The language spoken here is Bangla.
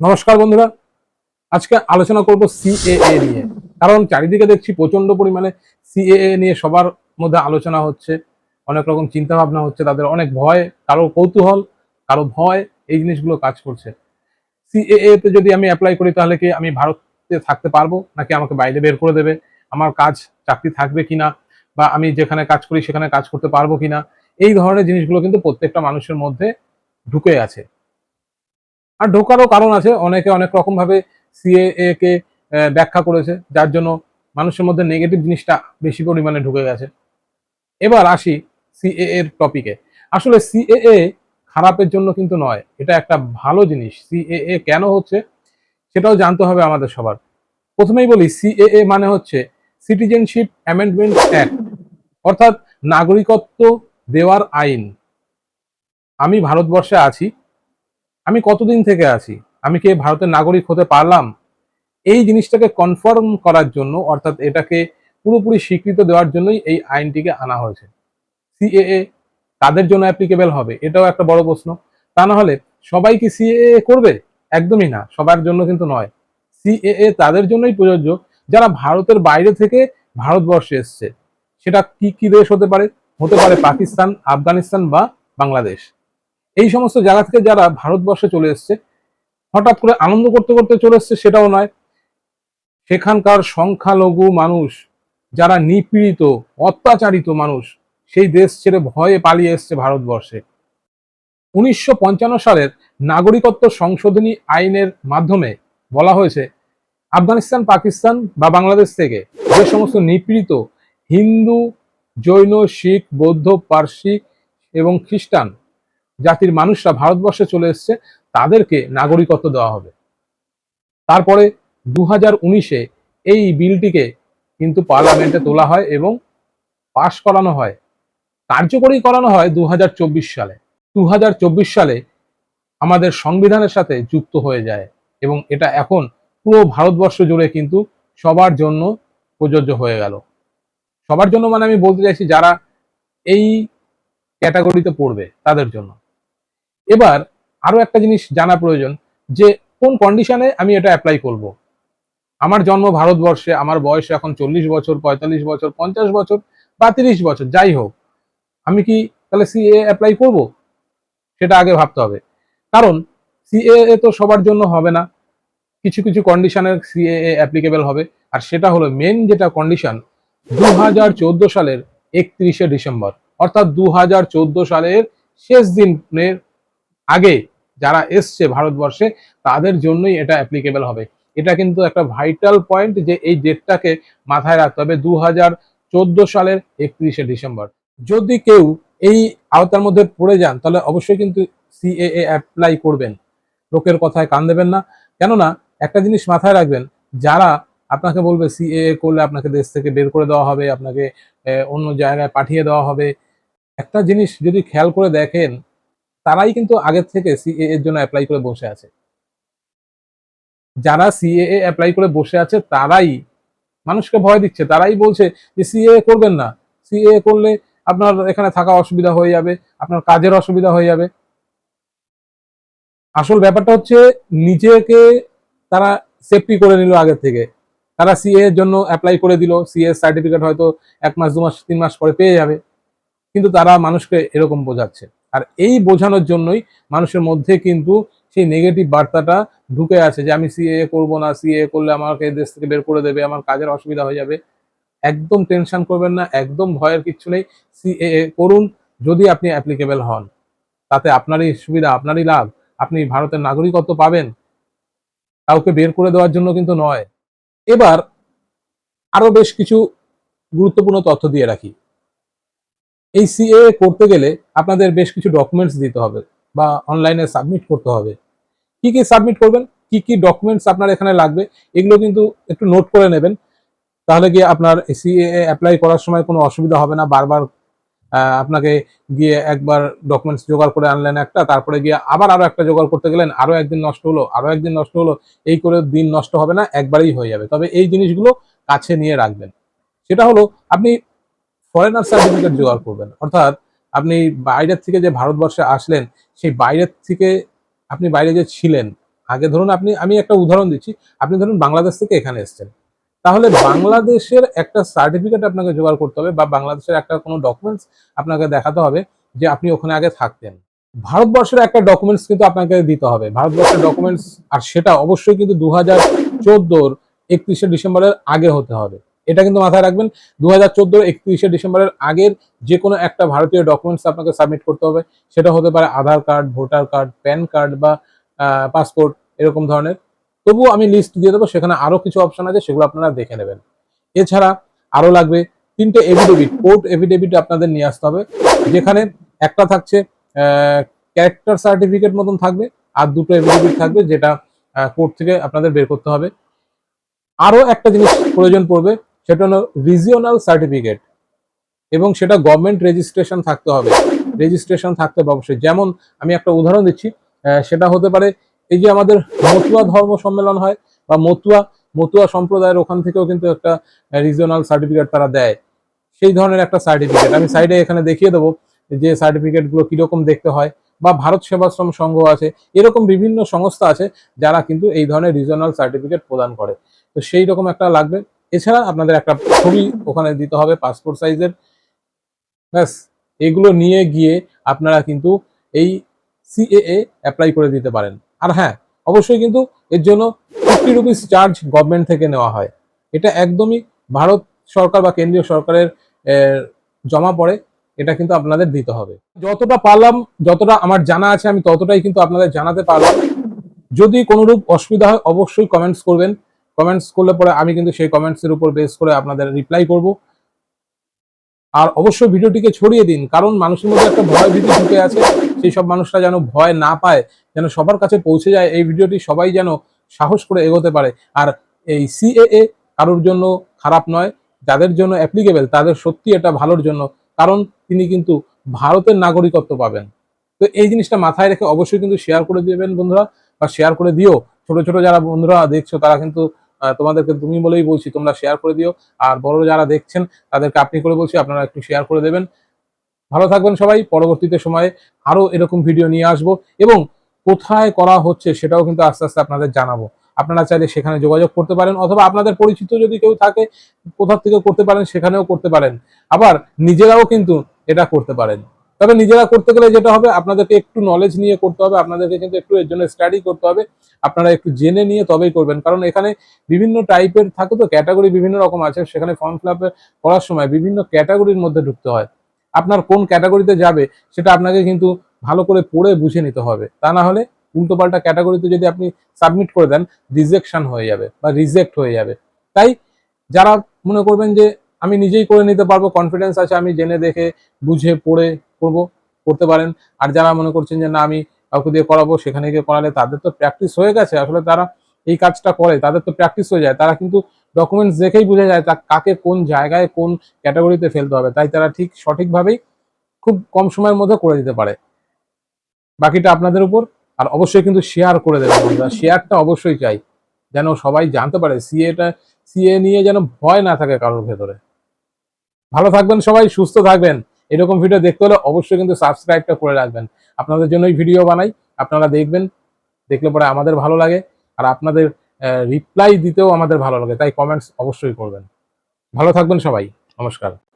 নমস্কার বন্ধুরা। আজকে আলোচনা করব সিএএ নিয়ে। কারণ চারিদিকে দেখছি প্রচণ্ড পরিমাণে সিএএ নিয়ে সবার মধ্যে আলোচনা হচ্ছে। অনেক রকম চিন্তা ভাবনা হচ্ছে, তাদের অনেক ভয় কারও কৌতূহল, কারও ভয়, এই জিনিসগুলো কাজ করছে। সিএএ তে যদি আমি অ্যাপ্লাই করি, তাহলে কি আমি ভারতে থাকতে পারব? নাকি আমাকে বাইরে বের করে দেবে? আমার কাজ, চাকরি থাকবে কিনা? বা আমি যেখানে কাজ করি, সেখানে কাজ করতে পারব কিনা? এই ধরনের জিনিসগুলো কিন্তু প্রত্যেকটা মানুষের মধ্যে ঢুকে আছে। আর ঢোকারও কারণ আছে, অনেকে অনেক রকম ভাবে সিএএ কে ব্যাখ্যা করেছে, যার জন্য মানুষের মধ্যে নেগেটিভ জিনিসটা বেশি পরিমাণে ঢুকে গেছে। এবার আসি সিএ এর টপিকে আসলে সিএএ খারাপের জন্য কিন্তু নয়, এটা একটা ভালো জিনিস। সিএএ কেন হচ্ছে, সেটাও জানতে হবে আমাদের সবার। প্রথমেই বলি সিএএ মানে হচ্ছে সিটিজেনশিপ অ্যামেন্ডমেন্ট অ্যাক্ট অর্থাৎ নাগরিকত্ব দেওয়ার আইন। আমি ভারতবর্ষে আছি আমি কতদিন থেকে আছি? আমি কি ভারতের নাগরিক হতে পারলাম? এই জিনিসটাকে কনফার্ম করার জন্য, অর্থাৎ এটাকে পুরোপুরি স্বীকৃত দেওয়ার জন্যই এই আইনটিকে আনা হয়েছে। সিএএ তাদের জন্য অ্যাপ্লিকেবল হবে? এটাও একটা বড় প্রশ্ন। তা না হলে সবাই কি সিএএ করবে? একদমই না, সবার জন্য কিন্তু নয়। সিএএ তাদের জন্যই প্রযোজ্য, যারা ভারতের বাইরে থেকে ভারতবর্ষে এসছে। সেটা কি কি দেশ হতে পারে? হতে পারে পাকিস্তান, আফগানিস্তান বা বাংলাদেশ। এই সমস্ত জায়গা থেকে যারা ভারতবর্ষে চলে এসছে, হঠাৎ করে আনন্দ করতে করতে চলে এসছে সেটাও নয়। সেখানকার সংখ্যালঘু মানুষ, যারা নিপীড়িত, অত্যাচারিত মানুষ, সেই দেশ ছেড়ে ভয়ে পালিয়ে এসছে ভারতবর্ষে। উনিশশো পঞ্চান্ন সালের নাগরিকত্ব সংশোধনী আইনের মাধ্যমে বলা হয়েছে, আফগানিস্তান, পাকিস্তান বা বাংলাদেশ থেকে যে সমস্ত নিপীড়িত হিন্দু, জৈন, শিখ, বৌদ্ধ, পার্সি এবং খ্রিস্টান জাতির মানুষরা ভারতবর্ষে চলে এসছে, তাদেরকে নাগরিকত্ব দেওয়া হবে। তারপরে দু হাজার উনিশে এই বিলটিকে কিন্তু পার্লামেন্টে তোলা হয় এবং পাশ করানো হয়। কার্যকরী করানো হয় দু হাজার চব্বিশ সালে। দু হাজার চব্বিশ সালে আমাদের সংবিধানের সাথে যুক্ত হয়ে যায় এবং এটা এখন পুরো ভারতবর্ষ জুড়ে কিন্তু সবার জন্য প্রযোজ্য হয়ে গেল। সবার জন্য মানে আমি বলতে চাইছি যারা এই ক্যাটাগরিতে পড়বে তাদের জন্য। এবার আরও একটা জিনিস জানা প্রয়োজন, যে কোন কন্ডিশনে আমি এটা অ্যাপ্লাই করব? আমার জন্ম ভারতবর্ষে, আমার বয়স এখন চল্লিশ বছর, পঁয়তাল্লিশ বছর, পঞ্চাশ বছর বা তিরিশ বছর, যাই হোক, আমি কি তাহলে সিএ অ্যাপ্লাই করব? সেটা আগে ভাবতে হবে। কারণ সিএ তো সবার জন্য হবে না। কিছু কিছু কন্ডিশনের সিএ অ্যাপ্লিকেবল হবে। আর সেটা হলো মেন যেটা কন্ডিশন দু হাজার চোদ্দ সালের একত্রিশে ডিসেম্বর, অর্থাৎ দু হাজার চোদ্দ সালের শেষ দিনের আগে যারা এসছে ভারতবর্ষে, তাদের জন্যই এটা অ্যাপ্লিকেবল হবে। এটা কিন্তু একটা ভাইটাল পয়েন্ট যে এই ডেটটাকে মাথায় রাখতে হবে দু হাজার চোদ্দ সালের একত্রিশে ডিসেম্বর। যদি কেউ এই আওতার মধ্যে পড়ে যান, তাহলে অবশ্যই কিন্তু সিএএ অ্যাপ্লাই করবেন। লোকের কথায় কান দেবেন না। কেননা, একটা জিনিস মাথায় রাখবেন, যারা আপনাকে বলবে সিএএ করলে আপনাকে দেশ থেকে বের করে দেওয়া হবে, আপনাকে অন্য জায়গায় পাঠিয়ে দেওয়া হবে। একটা জিনিস যদি খেয়াল করে দেখেন তারাই কিন্তু আগের থেকে সিএ এর জন্য অ্যাপ্লাই করে বসে আছে। যারা সিএএ অ্যাপ্লাই করে বসে আছে, তারাই মানুষকে ভয় দিচ্ছে। তারাই বলছে যে সিএ করবেন না। সিএ করলে আপনার এখানে থাকা অসুবিধা হয়ে যাবে, আপনার কাজের অসুবিধা হয়ে যাবে। আসল ব্যাপারটা হচ্ছে নিজেকে তারা সেফটি করে নিল আগের থেকে। তারা সিএ এর জন্য অ্যাপ্লাই করে দিল। সিএ সার্টিফিকেট হয়তো এক মাস, দু মাস, তিন মাস পরে পেয়ে যাবে। কিন্তু তারা মানুষকে এরকম বোঝাচ্ছে। আর এই বোঝানোর জন্যই মানুষের মধ্যে কিন্তু সেই নেগেটিভ বার্তাটা ঢুকে আছে যে আমি সিএ করব না সিএ করলে আমাকে দেশ থেকে বের করে দেবে, আমার কাজের অসুবিধা হয়ে যাবে। একদম টেনশন করবেন না, একদম ভয়ের কিচ্ছু নেই। সিএ করুন, যদি আপনি অ্যাপ্লিকেবল হন। তাতে আপনারই সুবিধা, আপনারই লাভ। আপনি ভারতের নাগরিকত্ব পাবেন। কাউকে বের করে দেওয়ার জন্য কিন্তু নয়। এবার আরও বেশ কিছু গুরুত্বপূর্ণ তথ্য দিয়ে রাখি। এই সিএ করতে গেলে আপনাদের বেশ কিছু ডকুমেন্টস দিতে হবে বা অনলাইনে সাবমিট করতে হবে। কি কি সাবমিট করবেন? কি কি ডকুমেন্টস আপনার এখানে লাগবে? এগুলো কিন্তু একটু নোট করে নেবেন। তাহলে গিয়ে আপনার সিএ অ্যাপ্লাই করার সময় কোনো অসুবিধা হবে না। বারবার আপনাকে গিয়ে একবার ডকুমেন্টস জোগাড় করে আনলেন একটা, তারপরে গিয়ে আবার আরও একটা জোগাড় করতে গেলেন আরও একদিন নষ্ট হলো আরও একদিন নষ্ট হলো, এই করে দিন নষ্ট হবে না, একবারেই হয়ে যাবে। তবে এই জিনিসগুলো কাছে নিয়ে রাখবেন। সেটা হলো আপনি ফরেনার সার্টিফিকেট জোগাড় করবেন। অর্থাৎ আপনি বাইরের থেকে যে ভারতবর্ষে আসলেন, সেই বাইরের থেকে আপনি বাইরে যে ছিলেন, আগে ধরুন আপনি, আমি একটা উদাহরণ দিচ্ছি, আপনি ধরুন বাংলাদেশ থেকে এখানে এসেছেন। তাহলে বাংলাদেশের একটা সার্টিফিকেট আপনাকে জোগাড় করতে হবে বা বাংলাদেশের একটা কোনো ডকুমেন্টস আপনাকে দেখাতে হবে যে আপনি ওখানে আগে থাকতেন। ভারতবর্ষের একটা ডকুমেন্টস কিন্তু আপনাকে দিতে হবে। ভারতবর্ষের ডকুমেন্টস আর সেটা অবশ্যই কিন্তু দু হাজার চোদ্দোর একত্রিশে ডিসেম্বরের আগে হতে হবে। এটা কিন্তু মাথায় রাখবেন দু হাজার চোদ্দোর একত্রিশে ডিসেম্বরের আগের যে কোনো একটা ভারতীয় ডকুমেন্টস আপনাকে সাবমিট করতে হবে। সেটা হতে পারে Aadhaar card, voter card, PAN card বা পাসপোর্ট এরকম ধরনের। তবুও আমি লিস্ট দিয়ে দেবো, সেখানে আরও কিছু অপশন আছে, সেগুলো আপনারা দেখে নেবেন। এছাড়া আরও লাগবে তিনটে এভিডেভিট কোর্ট এভিডেভিট আপনাদের নিয়ে আসতে হবে, যেখানে একটা থাকছে ক্যারেক্টার সার্টিফিকেট মতন থাকবে, আর দুটো এভিডেভিট থাকবে, যেটা কোর্ট থেকে আপনাদের বের করতে হবে। আরও একটা জিনিস প্রয়োজন পড়বে সেটা হলো রিজিওনাল সার্টিফিকেট এবং সেটা গভর্নমেন্ট রেজিস্ট্রেশন থাকতে হবে। রেজিস্ট্রেশন থাকতে হবে অবশ্যই। যেমন আমি একটা উদাহরণ দিচ্ছি সেটা হতে পারে এই যে আমাদের মতুয়া ধর্ম সম্মেলন হয় বা মতুয়া মতুয়া সম্প্রদায়ের ওখান থেকেও কিন্তু একটা রিজিওনাল সার্টিফিকেট তারা দেয়। সেই ধরনের একটা সার্টিফিকেট আমি সাইডে এখানে দেখিয়ে দেবো যে সার্টিফিকেটগুলো কীরকম দেখতে হয় বা ভারত সেবাশ্রম সংঘ আছে, এরকম বিভিন্ন সংস্থা আছে যারা কিন্তু এই ধরনের রিজিওনাল সার্টিফিকেট প্রদান করে। তো সেই রকম একটা লাগবে। এছাড়া আপনাদের একটা ছবি ওখানে দিতে হবে পাসপোর্ট সাইজের ব্যাস, এগুলো নিয়ে গিয়ে আপনারা কিন্তু এই সিএএ অ্যাপ্লাই করে দিতে পারেন। আর হ্যাঁ অবশ্যই কিন্তু এর জন্য ফিফটি রুপিস চার্জ গভর্নমেন্ট থেকে নেওয়া হয়। এটা একদমই ভারত সরকার বা কেন্দ্রীয় সরকারের জমা পড়ে, এটা কিন্তু আপনাদের দিতে হবে। যতটা পারলাম, যতটা আমার জানা আছে, আমি ততটাই কিন্তু আপনাদের জানাতে পারলাম। যদি কোনোরূপ অসুবিধা হয়, অবশ্যই কমেন্টস করবেন। কমেন্টস করলে পরে আমি কিন্তু সেই কমেন্টস এর উপর বেস করে আপনাদের রিপ্লাই করব। আর অবশ্যই ভিডিওটিকে ছড়িয়ে দিন, কারণ মানুষের মধ্যে একটা ভয় ভীতি ঢুকে আছে। সেই সব মানুষরা যেন ভয় না পায়, যেন সবার কাছে পৌঁছে যায়, এই ভিডিওটি সবাই যেন সাহস করে এগোতে পারে। আর এই সিএএ কারোর জন্য খারাপ নয়, যাদের জন্য অ্যাপ্লিকেবল তাদের সত্যি এটা ভালোর জন্য, কারণ তিনি কিন্তু ভারতের নাগরিকত্ব পাবেন। তো এই জিনিসটা মাথায় রেখে অবশ্যই কিন্তু শেয়ার করে দিবেন বন্ধুরা, বা শেয়ার করে দিও। ছোট ছোট যারা বন্ধুরা দেখছ, তারা কিন্তু তোমাদেরকে তুমি বলেই বলছি, তোমরা শেয়ার করে দিও। আর বড় যারা দেখছেন, তাদেরকে আপনি করে বলছি, আপনারা একটু শেয়ার করে দেবেন। ভালো থাকবেন সবাই, পরবর্তীতে সময়ে আরও এরকম ভিডিও নিয়ে আসব। এবং কোথায় করা হচ্ছে সেটাও কিন্তু আস্তে আস্তে আপনাদের জানাব। আপনারা চাইলে সেখানে যোগাযোগ করতে পারেন, অথবা আপনাদের পরিচিত যদি কেউ থাকে কোথা থেকে করতে পারেন, সেখানেও করতে পারেন। আবার নিজেরাও কিন্তু এটা করতে পারেন। তবে নিজেরা করতে গেলে যেটা হবে, আপনাদেরকে একটু নলেজ নিয়ে করতে হবে, আপনাদেরকে কিন্তু একটু এর জন্য স্টাডি করতে হবে। আপনারা একটু জেনে নিয়ে তবেই করবেন। কারণ এখানে বিভিন্ন টাইপের থাকে তো ক্যাটাগরি বিভিন্ন রকম আছে। সেখানে ফর্ম ফিল করার সময় বিভিন্ন ক্যাটাগরির মধ্যে ঢুকতে হয়। আপনার কোন ক্যাটাগরিতে যাবে, সেটা আপনাকে কিন্তু ভালো করে পড়ে বুঝে নিতে হবে। তা না হলে উল্টোপাল্টা ক্যাটাগরিতে যদি আপনি সাবমিট করে দেন রিজেকশন হয়ে যাবে বা রিজেক্ট হয়ে যাবে। তাই যারা মনে করবেন যে, আমি নিজেই করে নিতে পারব কনফিডেন্স আছে, আমি জেনে দেখে, বুঝে, পড়ে করব, করতে পারেন। আর যারা মনে করছেন যে, না, আমি কাউকে দিয়ে করাবো, সেখানে গিয়ে করালে তাদের তো প্র্যাকটিস হয়ে গেছে। আসলে তারা এই কাজটা করে, তাদের তো প্র্যাকটিস হয়ে যায়। তারা কিন্তু ডকুমেন্টস দেখেই বোঝা যায় তা কাকে কোন জায়গায় কোন ক্যাটাগরিতে ফেলতে হবে। তাই তারা ঠিক সঠিকভাবেই খুব কম সময়ের মধ্যে করে দিতে পারে। বাকিটা আপনাদের উপর, আর অবশ্যই কিন্তু শেয়ার করে দেবেন বন্ধুরা। শেয়ারটা অবশ্যই চাই। যেন সবাই জানতে পারে সিএটা সিএ নিয়ে যেন ভয় না থাকে কারোর ভেতরে। ভালো থাকবেন সবাই, সুস্থ থাকবেন। এরকম ভিডিও দেখতে হলে অবশ্যই কিন্তু সাবস্ক্রাইবটা করে রাখবেন। আপনাদের জন্যই ভিডিও বানাই, আপনারা দেখবেন, দেখলে পরে আমাদের ভালো লাগে, আর আপনাদের রিপ্লাই দিতেও আমাদের ভালো লাগে, তাই কমেন্টস অবশ্যই করবেন। ভালো থাকবেন সবাই, নমস্কার।